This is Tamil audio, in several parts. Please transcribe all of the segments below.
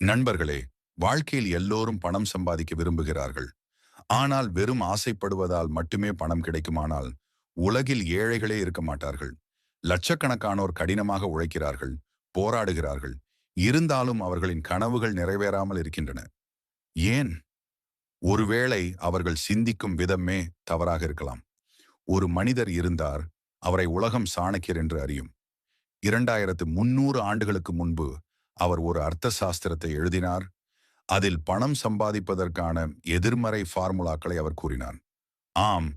நண்பர்களே வாழ்க்கையில் எல்லோரும் பணம் சம்பாதிக்க விரும்புகிறார்கள். ஆனால் வெறும் ஆசைப்படுவதால் மட்டுமே பணம் கிடைக்குமானால் உலகில் ஏழைகளே இருக்க மாட்டார்கள். லட்சக்கணக்கானோர் கடினமாக உழைக்கிறார்கள் போராடுகிறார்கள். இருந்தாலும் அவர்களின் கனவுகள் நிறைவேறாமல் இருக்கின்றன. ஏன்? ஒருவேளை அவர்கள் சிந்திக்கும் விதமே தவறாக இருக்கலாம். ஒரு மனிதர் இருந்தார் அவரை உலகம் சாணக்கியர் என்று அறியும். இரண்டாயிரத்து முன்னூறு ஆண்டுகளுக்கு முன்பு அவர் ஒரு அர்த்த சாஸ்திரத்தை எழுதினார். அதில் பணம் சம்பாதிப்பதற்கான எதிர்மறை ஃபார்முலாக்களை அவர் கூறினார். ஆம்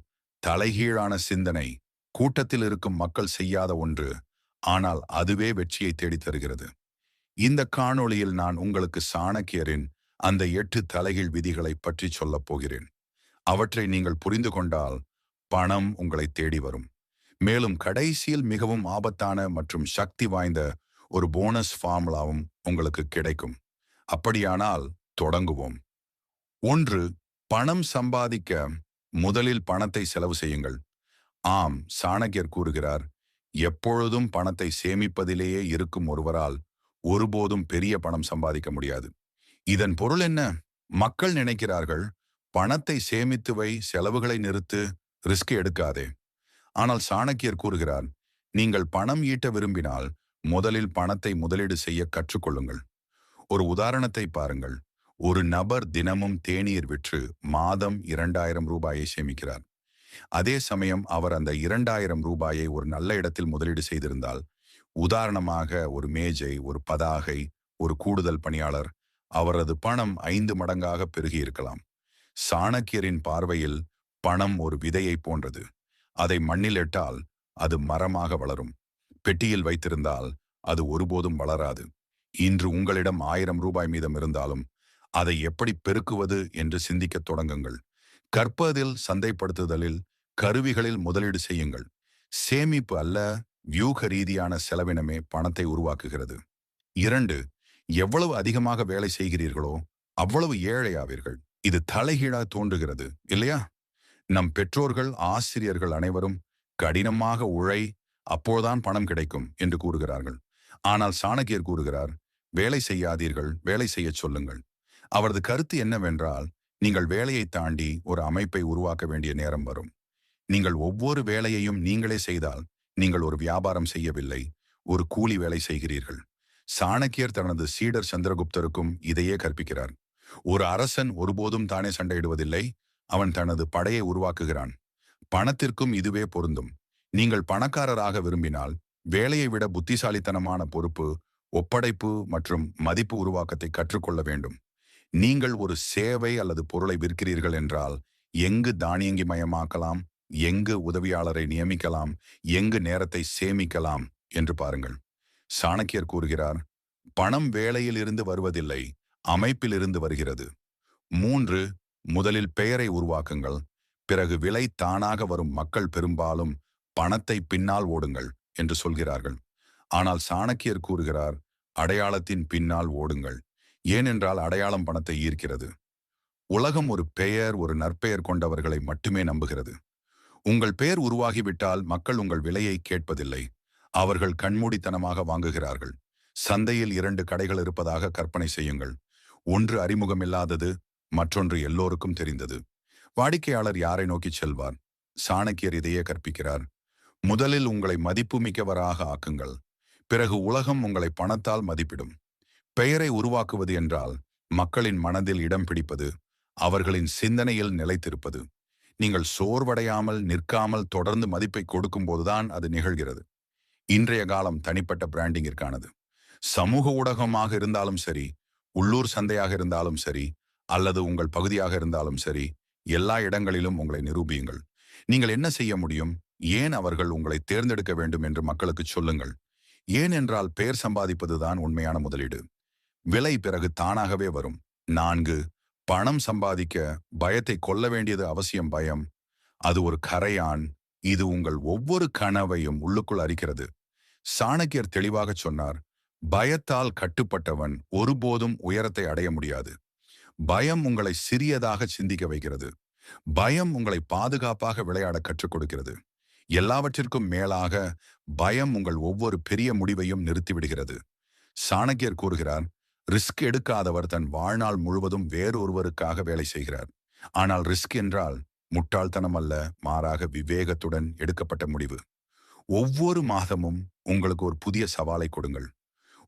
தலைகீழான சிந்தனை கூட்டத்தில் இருக்கும் மக்கள் செய்யாத ஒன்று ஆனால் அதுவே வெற்றியை தேடித் தருகிறது. இந்த காணொளியில் நான் உங்களுக்கு சாணக்கியரின் அந்த எட்டு தலைகீழ் விதிகளை பற்றி சொல்லப் போகிறேன். அவற்றை நீங்கள் புரிந்து கொண்டால் பணம் உங்களை தேடி வரும். மேலும் கடைசியில் மிகவும் ஆபத்தான மற்றும் சக்தி வாய்ந்த ஒரு போனஸ் ஃபார்முலாவும் உங்களுக்கு கிடைக்கும். அப்படியானால் தொடங்குவோம். ஒன்று பணம் சம்பாதிக்க முதலில் பணத்தை செலவு செய்யுங்கள். ஆம் சாணக்கியர் கூறுகிறார் எப்பொழுதும் பணத்தை சேமிப்பதிலேயே இருக்கும் ஒருவரால் ஒருபோதும் பெரிய பணம் சம்பாதிக்க முடியாது. இதன் பொருள் என்ன? மக்கள் நினைக்கிறார்கள் பணத்தை சேமித்து வை செலவுகளை நிறுத்து ரிஸ்க் எடுக்காதே. ஆனால் சாணக்கியர் கூறுகிறார் நீங்கள் பணம் ஈட்ட விரும்பினால் முதலில் பணத்தை முதலீடு செய்ய கற்றுக்கொள்ளுங்கள். ஒரு உதாரணத்தை பாருங்கள். ஒரு நபர் தினமும் தேநீர் விற்று மாதம் இரண்டாயிரம் ரூபாயை சேமிக்கிறார். அதே சமயம் அவர் அந்த இரண்டாயிரம் ரூபாயை ஒரு நல்ல இடத்தில் முதலீடு செய்திருந்தால் உதாரணமாக ஒரு மேஜை ஒரு பதாகை ஒரு கூடுதல் பணியாளர் அவரது பணம் ஐந்து மடங்காக பெருகியிருக்கலாம் சாணக்கியரின் பார்வையில் பணம் ஒரு விதையை போன்றது. அதை மண்ணில் இட்டால் அது மரமாக வளரும். பெட்டியில் வைத்திருந்தால் அது ஒருபோதும் வளராது. இன்று உங்களிடம் ஆயிரம் ரூபாய் மீதம் இருந்தாலும் அதை எப்படி பெருக்குவது என்று சிந்திக்கத் தொடங்குங்கள். கற்பதில் சந்தைப்படுத்துதலில் கருவிகளில் முதலீடு செய்யுங்கள். சேமிப்பு அல்ல வியூக ரீதியான செலவினமே பணத்தை உருவாக்குகிறது. இரண்டு எவ்வளவு அதிகமாக வேலை செய்கிறீர்களோ அவ்வளவு ஏழையாவீர்கள். இது தலைகீழா தோன்றுகிறது இல்லையா? நம் பெற்றோர்கள் ஆசிரியர்கள் அனைவரும் கடினமாக உழை அப்போதான் பணம் கிடைக்கும் என்று கூறுகிறார்கள். ஆனால் சாணக்கியர் கூறுகிறார் வேலை செய்யாதீர்கள் வேலை செய்யச் சொல்லுங்கள். அவரது கருத்து என்னவென்றால் நீங்கள் வேலையை தாண்டி ஒரு அமைப்பை உருவாக்க வேண்டிய நேரம் வரும். நீங்கள் ஒவ்வொரு வேலையையும் நீங்களே செய்தால் நீங்கள் ஒரு வியாபாரம் செய்யவில்லை ஒரு கூலி வேலை செய்கிறீர்கள். சாணக்கியர் தனது சீடர் சந்திரகுப்தருக்கும் இதையே கற்பிக்கிறார். ஒரு அரசன் ஒருபோதும் தானே சண்டையிடுவதில்லை அவன் தனது படையை உருவாக்குகிறான். பணத்திற்கும் இதுவே பொருந்தும். நீங்கள் பணக்காரராக விரும்பினால் வேலையை விட புத்திசாலித்தனமான பொறுப்பு ஒப்படைப்பு மற்றும் மதிப்பு உருவாக்கத்தை கற்றுக்கொள்ள வேண்டும். நீங்கள் ஒரு சேவை அல்லது பொருளை விற்கிறீர்கள் என்றால் எங்கு தானியங்கி மயமாக்கலாம் எங்கு உதவியாளரை நியமிக்கலாம் எங்கு நேரத்தை சேமிக்கலாம் என்று பாருங்கள். சாணக்கியர் கூறுகிறார் பணம் வேலையில் இருந்து வருவதில்லை அமைப்பிலிருந்து வருகிறது. மூன்று முதலில் பெயரை உருவாக்குங்கள் பிறகு விலை தானாக வரும் மக்கள் பெரும்பாலும் பணத்தை பின்னால் ஓடுங்கள் என்று சொல்கிறார்கள். ஆனால் சாணக்கியர் கூறுகிறார் அடையாளத்தின் பின்னால் ஓடுங்கள். ஏனென்றால் அடையாளம் பணத்தை ஈர்க்கிறது. உலகம் ஒரு பெயர் ஒரு நற்பெயர் கொண்டவர்களை மட்டுமே நம்புகிறது. உங்கள் பெயர் உருவாகிவிட்டால் மக்கள் உங்கள் விலையை கேட்பதில்லை. அவர்கள் கண்மூடித்தனமாக வாங்குகிறார்கள். சந்தையில் இரண்டு கடைகள் இருப்பதாக கற்பனை செய்யுங்கள். ஒன்று அறிமுகமில்லாதது மற்றொன்று எல்லோருக்கும் தெரிந்தது. வாடிக்கையாளர் யாரை நோக்கி செல்வார்? சாணக்கியர் இதையே கற்பிக்கிறார் முதலில் உங்களை மதிப்புமிக்கவராக ஆக்குங்கள். பிறகு உலகம் உங்களை பணத்தால் மதிப்பிடும். பெயரை உருவாக்குவது என்றால் மக்களின் மனதில் இடம் பிடிப்பது அவர்களின் சிந்தனையில் நிலைத்திருப்பது. நீங்கள் சோர்வடையாமல் நிற்காமல் தொடர்ந்து மதிப்பை கொடுக்கும்போதுதான் அது நிகழ்கிறது. இன்றைய காலம் தனிப்பட்ட பிராண்டிங்கிற்கானது. சமூக ஊடகமாக இருந்தாலும் சரி உள்ளூர் சந்தையாக இருந்தாலும் சரி அல்லது உங்கள் பகுதியாக இருந்தாலும் சரி எல்லா இடங்களிலும் உங்களை நிரூபியுங்கள். நீங்கள் என்ன செய்ய முடியும்? ஏன் அவர்கள் உங்களை தேர்ந்தெடுக்க வேண்டும் என்று மக்களுக்கு சொல்லுங்கள். ஏன் என்றால் பெயர் சம்பாதிப்பதுதான் உண்மையான முதலீடு. விலை பிறகு தானாகவே வரும். நான்கு பணம் சம்பாதிக்க பயத்தை கொள்ள வேண்டியது அவசியம் பயம். அது ஒரு கரையான். இது உங்கள் ஒவ்வொரு கனவையும் உள்ளுக்குள் அறிக்கிறது சாணக்கியர் தெளிவாக சொன்னார் பயத்தால் கட்டுப்பட்டவன் ஒருபோதும் உயரத்தை அடைய முடியாது. பயம் உங்களை சிறியதாக சிந்திக்க வைக்கிறது. பயம் உங்களை பாதுகாப்பாக விளையாட கற்றுக் கொடுக்கிறது. எல்லாவற்றிற்கும் மேலாக பயம் உங்கள் ஒவ்வொரு பெரிய முடிவையும் நிறுத்திவிடுகிறது சாணக்கியர் கூறுகிறார் ரிஸ்க் எடுக்காதவர் தன் வாழ்நாள் முழுவதும் வேறொருவருக்காக வேலை செய்கிறார். ஆனால் ரிஸ்க் என்றால் முட்டாள்தனம் அல்ல மாறாக விவேகத்துடன் எடுக்கப்பட்ட முடிவு. ஒவ்வொரு மாதமும் உங்களுக்கு ஒரு புதிய சவாலை கொடுங்கள்.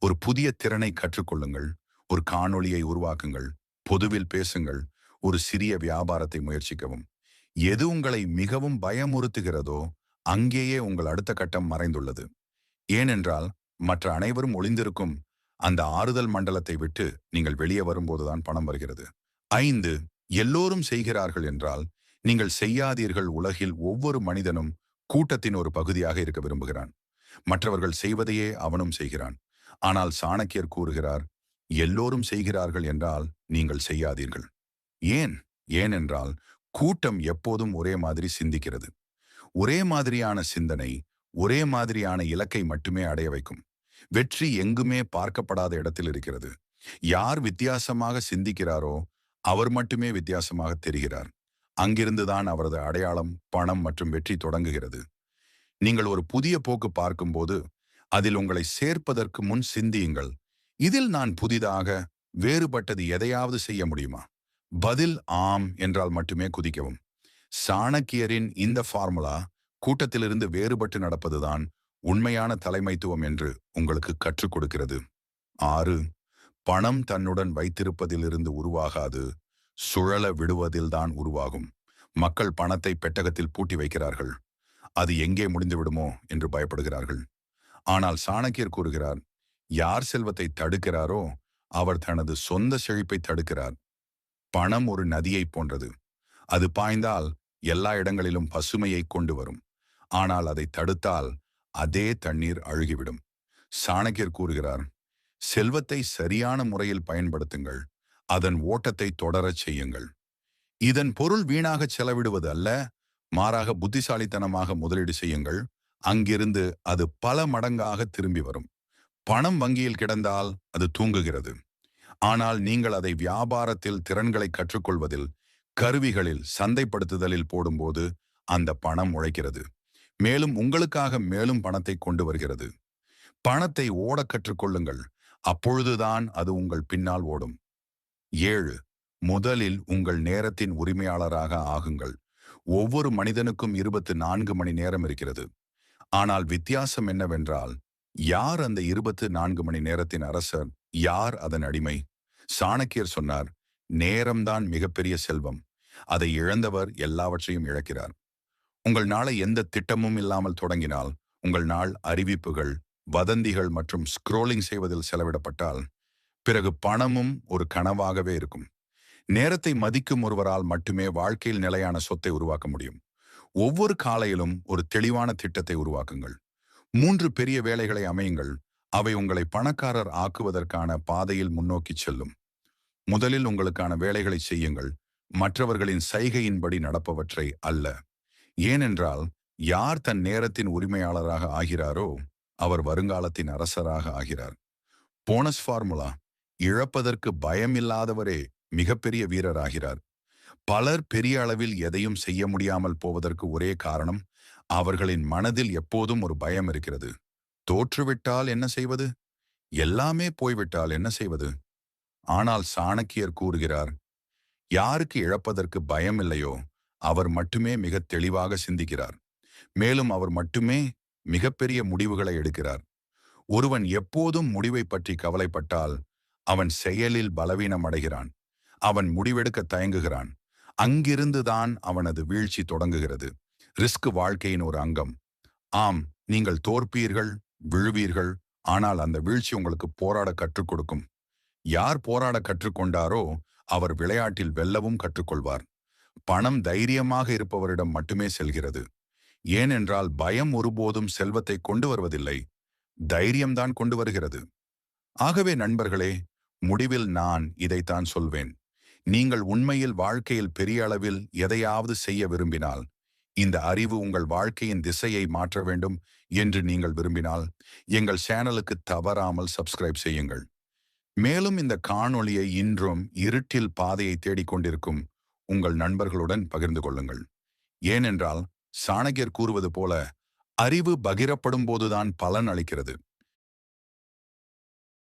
ஒரு புதிய திறனை கற்றுக்கொள்ளுங்கள் ஒரு காணொளியை உருவாக்குங்கள். பொதுவில் பேசுங்கள். ஒரு சிறிய வியாபாரத்தை முயற்சிக்கவும். எது உங்களை மிகவும் பயமுறுத்துகிறதோ அங்கேயே உங்கள் அடுத்த கட்டம் மறைந்துள்ளது. ஏனென்றால் மற்ற அனைவரும் ஒளிந்திருக்கும் அந்த ஆறுதல் மண்டலத்தை விட்டு நீங்கள் வெளியே வரும்போதுதான் பணம் வருகிறது. ஐந்து எல்லோரும் செய்கிறார்கள் என்றால் நீங்கள் செய்யாதீர்கள் உலகில் ஒவ்வொரு மனிதனும் கூட்டத்தின் ஒரு பகுதியாக இருக்க விரும்புகிறான். மற்றவர்கள் செய்வதையே அவனும் செய்கிறான். ஆனால் சாணக்கியர் கூறுகிறார் எல்லோரும் செய்கிறார்கள் என்றால் நீங்கள் செய்யாதீர்கள். ஏன்? ஏனென்றால் கூட்டம் எப்போதும் ஒரே மாதிரி சிந்திக்கிறது. ஒரே மாதிரியான சிந்தனை ஒரே மாதிரியான இலக்கை மட்டுமே அடைய வைக்கும். வெற்றி எங்குமே பார்க்கப்படாத இடத்தில் இருக்கிறது. யார் வித்தியாசமாக சிந்திக்கிறாரோ அவர் மட்டுமே வித்தியாசமாக தெரிகிறார். அங்கிருந்துதான் அவரது அடையாளம் பணம் மற்றும் வெற்றி தொடங்குகிறது. நீங்கள் ஒரு புதிய போக்கு பார்க்கும்போது அதில் உங்களை சேர்ப்பதற்கு முன் சிந்தியுங்கள். இதில் நான் புதிதாக வேறுபட்டது எதையாவது செய்ய முடியுமா? பதில் ஆம் என்றால் மட்டுமே குதிக்கவும். சாணக்கியரின் இந்த ஃபார்முலா கூட்டத்திலிருந்து வேறுபட்டு நடப்பதுதான் உண்மையான தலைமைத்துவம் என்று உங்களுக்கு கற்றுக் கொடுக்கிறது. ஆறு. பணம் தன்னுடன் வைத்திருப்பதிலிருந்து உருவாகாது. சுழல விடுவதில்தான் உருவாகும். மக்கள் பணத்தை பெட்டகத்தில் பூட்டி வைக்கிறார்கள். அது எங்கே முடிந்துவிடுமோ என்று பயப்படுகிறார்கள். ஆனால் சாணக்கியர் கூறுகிறார் யார் செல்வத்தை தடுக்கிறாரோ அவர் தனது சொந்த செழிப்பை தடுக்கிறார். பணம் ஒரு நதியைப் போன்றது. அது பாய்ந்தால் எல்லா இடங்களிலும் பசுமையை கொண்டு வரும். ஆனால் அதை தடுத்தால் அதே தண்ணீர் அழுகிவிடும். சாணக்கியர் கூறுகிறார் செல்வத்தை சரியான முறையில் பயன்படுத்துங்கள். அதன் ஓட்டத்தை தொடரச் செய்யுங்கள். இதன் பொருள் வீணாக செலவிடுவது அல்ல. மாறாக புத்திசாலித்தனமாக முதலீடு செய்யுங்கள். அங்கிருந்து அது பல மடங்காக திரும்பி வரும். பணம் வங்கியில் கிடந்தால் அது தூங்குகிறது. ஆனால் நீங்கள் அதை வியாபாரத்தில் திறன்களை கற்றுக்கொள்வதில் கருவிகளில் சந்தைப்படுத்துதலில் போடும்போது அந்த பணம் உழைக்கிறது. மேலும் உங்களுக்காக மேலும் பணத்தை கொண்டு வருகிறது. பணத்தை ஓட கற்றுக்கொள்ளுங்கள். அப்பொழுதுதான் அது உங்கள் பின்னால் ஓடும். ஏழு. முதலில் உங்கள் நேரத்தின் உரிமையாளராக ஆகுங்கள். ஒவ்வொரு மனிதனுக்கும் இருபத்து நான்கு மணி நேரம் இருக்கிறது. ஆனால் வித்தியாசம் என்னவென்றால் யார் அந்த இருபத்து நான்கு மணி நேரத்தின் அரசர் யார் அதன் அடிமை? சாணக்கியர் சொன்னார் நேரம்தான் மிகப்பெரிய செல்வம். அதை இழந்தவர் எல்லாவற்றையும் இழக்கிறார். உங்கள் நாளை எந்த திட்டமும் இல்லாமல் தொடங்கினால் உங்கள் நாள் அறிவிப்புகள் வதந்திகள் மற்றும் ஸ்க்ரோலிங் செய்வதில் செலவிடப்பட்டால் பிறகு பணமும் ஒரு கனவாகவே இருக்கும். நேரத்தை மதிக்கும் ஒருவரால் மட்டுமே வாழ்க்கையில் நிலையான சொத்தை உருவாக்க முடியும். ஒவ்வொரு காலையிலும் ஒரு தெளிவான திட்டத்தை உருவாக்குங்கள். மூன்று பெரிய வேலைகளை அமையுங்கள். அவை உங்களை பணக்காரர் ஆக்குவதற்கான பாதையில் முன்னோக்கி செல்லும். முதலில் உங்களுக்கான வேலைகளை செய்யுங்கள். மற்றவர்களின் சைகையின்படி நடப்பவற்றை அல்ல. ஏனென்றால் யார் தன் நேரத்தின் உரிமையாளராக ஆகிறாரோ அவர் வருங்காலத்தின் அரசராக ஆகிறார். போனஸ் ஃபார்முலா இழப்பதற்கு பயமில்லாதவரே மிகப்பெரிய வீரராகிறார். பலர் பெரிய அளவில் எதையும் செய்ய முடியாமல் போவதற்கு ஒரே காரணம் அவர்களின் மனதில் எப்போதும் ஒரு பயம் இருக்கிறது. தோற்றுவிட்டால் என்ன செய்வது? எல்லாமே போய்விட்டால் என்ன செய்வது? ஆனால் சாணக்கியர் கூறுகிறார் யாருக்கு இழப்பதற்கு பயம் இல்லையோ அவர் மட்டுமே மிக தெளிவாக சிந்திக்கிறார். மேலும் அவர் மட்டுமே மிகப்பெரிய முடிவுகளை எடுக்கிறார். ஒருவன் எப்போதும் முடிவை பற்றி கவலைப்பட்டால் அவன் செயலில் பலவீனம் அடைகிறான். அவன் முடிவெடுக்க தயங்குகிறான். அங்கிருந்துதான் அவனது வீழ்ச்சி தொடங்குகிறது. ரிஸ்க் வாழ்க்கையின் ஒரு அங்கம். ஆம் நீங்கள் தோற்பீர்கள். விழுவீர்கள். ஆனால் அந்த வீழ்ச்சி உங்களுக்கு போராட கற்றுக் கொடுக்கும். யார் போராட கற்றுக்கொண்டாரோ அவர் விளையாட்டில் வெல்லவும் கற்றுக்கொள்வார் பணம் தைரியமாக இருப்பவரிடம் மட்டுமே செல்கிறது. ஏனென்றால் பயம் ஒருபோதும் செல்வத்தை கொண்டு வருவதில்லை. தைரியம்தான் கொண்டு வருகிறது. ஆகவே நண்பர்களே முடிவில் நான் இதைத்தான் சொல்வேன். நீங்கள் உண்மையில் வாழ்க்கையில் பெரிய அளவில் எதையாவது செய்ய விரும்பினால் இந்த அறிவு உங்கள் வாழ்க்கையின் திசையை மாற்ற வேண்டும் என்று நீங்கள் விரும்பினால் எங்கள் சேனலுக்கு தவறாமல் சப்ஸ்கிரைப் செய்யுங்கள். மேலும் இந்த காணொளியை இன்றும் இருட்டில் பாதையை தேடிக்கொண்டிருக்கும் உங்கள் நண்பர்களுடன் பகிர்ந்து கொள்ளுங்கள். ஏனென்றால் சாணகியர் கூறுவது போல அறிவு பகிரப்படும் போதுதான் பலன் அளிக்கிறது.